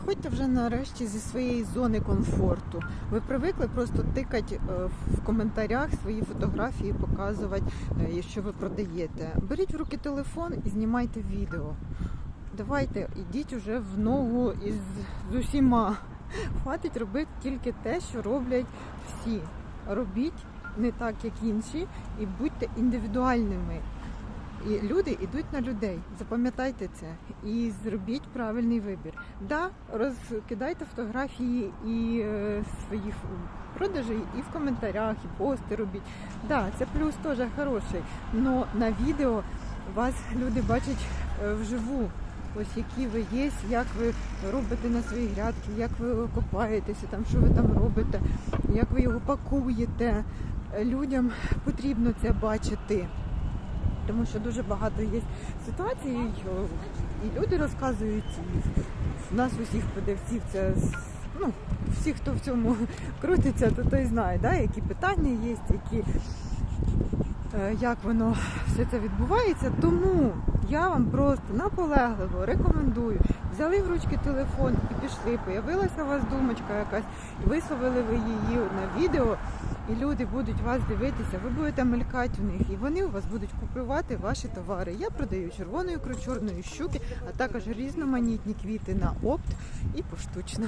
Виходьте вже нарешті зі своєї зони комфорту. Ви привикли просто тикати е, в коментарях свої фотографії, показувати, е, що ви продаєте. Беріть в руки телефон і знімайте відео. Давайте, ідіть уже в ногу із з усіма. Хватить робити тільки те, що роблять всі. Робіть не так, як інші, і будьте індивідуальними. І люди йдуть на людей. Запам'ятайте це і зробіть правильний вибір. Да, розкидайте фотографії і е, своїх продажей і в коментарях, і пости робіть. Да, це плюс теж хороший. Но на відео вас люди бачать е, вживу. Ось які ви є, як ви робите на свої грядки, як ви копаєтеся, там що ви там робите, як ви його пакуєте. Людям потрібно це бачити. Тому що дуже багато є ситуацій, і люди розказують, і нас усіх продавців це ну, всі, хто в цьому крутиться, то той знає, да, які питання є, які, як воно все це відбувається. Тому я вам просто наполегливо рекомендую. Взяли в ручки телефон і пішли. Появилася у вас думочка якась, висловили ви її на відео, і люди будуть вас дивитися, ви будете мелькати в них, і вони у вас будуть купувати ваші товари. Я продаю червоної ікру, чорної щуки, а також різноманітні квіти на опт і поштучно.